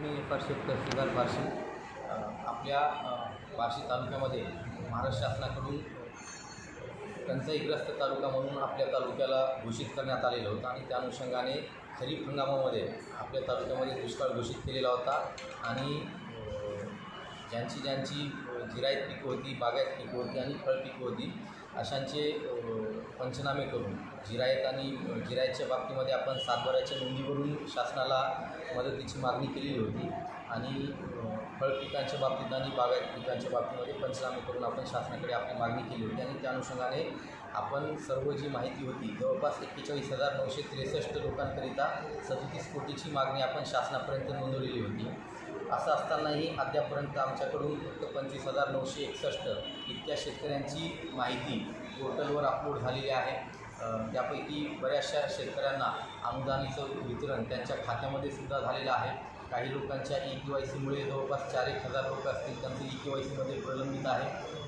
मी पारशी. तहसीलदार बार्शी आपल्या बार्शी तालुक्यामध्ये महाराष्ट्र शासनाकडून टंचाईग्रस्त तालुका म्हणून आपल्या तालुक्याला घोषित करण्यात आलेलं होतं आणि त्या अनुषंगाने खरीप हंगामामध्ये आपल्या तालुक्यामध्ये दुष्काळ घोषित केलेला होता आणि ज्यांची ज्यांची जिरायत पिकं होती बागायत पिकं होती आणि फळ पिकं होती अशांचे पंचनामे करून जिरायत आणि जिरायतच्या बाबतीमध्ये आपण सातबाऱ्याच्या नोंदीवरून शासनाला मदतीची मागणी केलेली होती. आणि फळ पिकांच्या बाबतीत आणि बागायत पिकांच्या बाबतीमध्ये पंचनामे करून आपण शासनाकडे आपली मागणी केली होती. आणि त्या अनुषंगाने आपण सर्व जी माहिती होती जवळपास एक्केचाळीस हजार नऊशे त्रेसष्ट लोकांकरिता सदतीस कोटीची मागणी आपण शासनापर्यंत नोंदवलेली होती. असं असतानाही अद्यापर्यंत आमच्याकडून फक्त पंचवीस हजार नऊशे एकसष्ट इतक्या शेतकऱ्यांची माहिती पोर्टलवर अपलोड झालेली आहे. त्यापैकी बऱ्याचशा शेतकऱ्यांना अनुदानाचं वितरण त्यांच्या खात्यामध्ये सुद्धा झालेलं आहे. काही लोकांच्या ई के वाय सीमुळे जवळपास चार एक हजार लोक असतील त्यांचं ई के वाय सीमध्ये प्रलंबित आहे.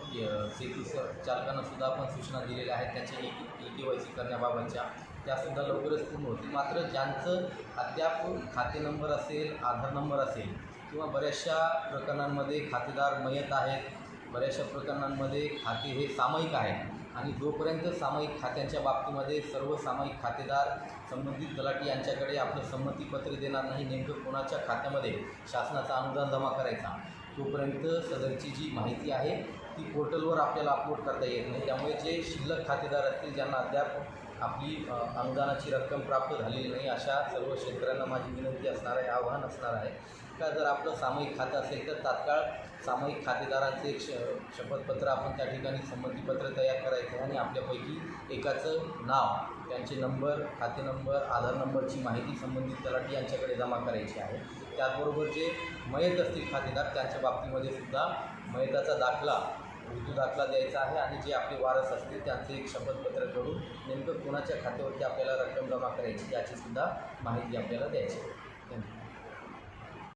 शेती चालकांना सुद्धा आपण सूचना दिलेल्या आहेत त्यांच्या E E K Y C करण्याबाबतच्या. त्यासुद्धा लवकरच पूर्ण होतील. मात्र ज्यांचं अद्याप खाते नंबर असेल आधार नंबर असेल किंवा बऱ्याचशा प्रकरणांमध्ये खातेदार मयत आहेत बऱ्याचशा प्रकरणांमध्ये खाते हे सामायिक आहेत आणि जोपर्यंत सामायिक खात्यांच्या बाबतीमध्ये सर्व सामायिक खातेदार संबंधित तलाठी यांच्याकडे आपलं संमतीपत्र देणार नाही नेमकं कोणाच्या खात्यामध्ये शासनाचा अनुदान जमा करायचा तोपर्यंत सदरची जी माहिती आहे ती पोर्टलवर आपल्याला अपलोड करता येत नाही. त्यामुळे जे शिल्लक खातेदार असतील ज्यांना अद्याप आपली अनुदानाची रक्कम प्राप्त झालेली नाही अशा सर्व शेतकऱ्यांना माझी विनंती असणार आहे आव्हान असणार आहे. का जर आपलं सामूहिक खातं असेल तर तात्काळ सामूहिक खातेदारांचे एक श शपथपत्र आपण त्या ठिकाणी संमतीपत्र तयार करायचं आणि आपल्यापैकी एकाचं नाव त्यांचे नंबर खाते नंबर आधार नंबरची माहिती संबंधित तलाठी यांच्याकडे जमा करायची आहे. त्याचबरोबर जे मयत असतील खातेदार त्यांच्या बाबतीमध्ये सुद्धा मयताचा दाखला मृत्यू दाखला द्यायचा आहे आणि जे आपले वारस असतील त्यांचे एक शपथपत्र करून नेमकं कोणाच्या खात्यावरती आपल्याला रक्कम जमा करायची याची सुद्धा माहिती आपल्याला द्यायची आहे. धन्यवाद.